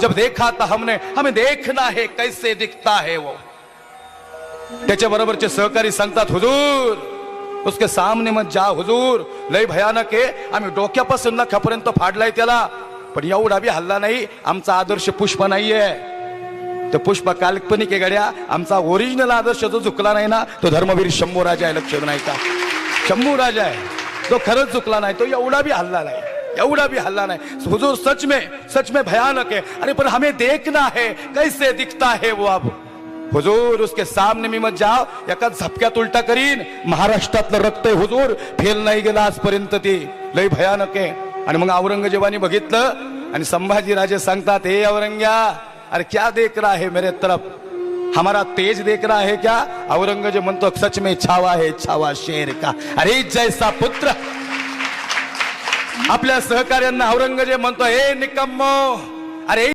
जब देखा था हमने हमें देखना है कैसे दिखता है वो। त्याच्या बरोबरचे सहकारी सांगतात हुजूर उसके सामने मत जा हुजूर लय भयानक आहे आम्ही डोक्यापासून नखापर्यंत फाडलाय त्याला पण एवढा बी हल्ला नाही आमचा आदर्श पुष्प नाहीये. तो पुष्प काल्पनिक आहे गड्या आमचा ओरिजिनल आदर्श जो चुकला नाही ना तो धर्मवीर शंभू राजा आहे लक्ष नाही का शंभू राजा आहे तो खरंच चुकला नाही तो एवढा बी हल्ला नाही. एवढा भी हल्ला नाही. हुजूर सच में सच में भयानक है. अरे पर हमें देखना है कैसे दिखता है वो अब? हुजूर उसके सामने मी मत जाओ. एका झपक्यात उलटा करीन. महाराष्ट्रातलं रक्त हुजूर. फेल नाही गेला आजपर्यंत ते. लय भयानक आहे आणि मग औरंगजेबाने बघितलं आणि संभाजी राजे सांगतात हे औरंग्या अरे क्या देख रहा है मेरे तरफ? हमारा तेज देख रहा है क्या? औरंगजेब म्हणतो सच में छावा है छावा शेर का. अरे जैसा पुत्र आपल्या सहकार्यांना औरंगजेब म्हणतो हे निकम्मो! अरे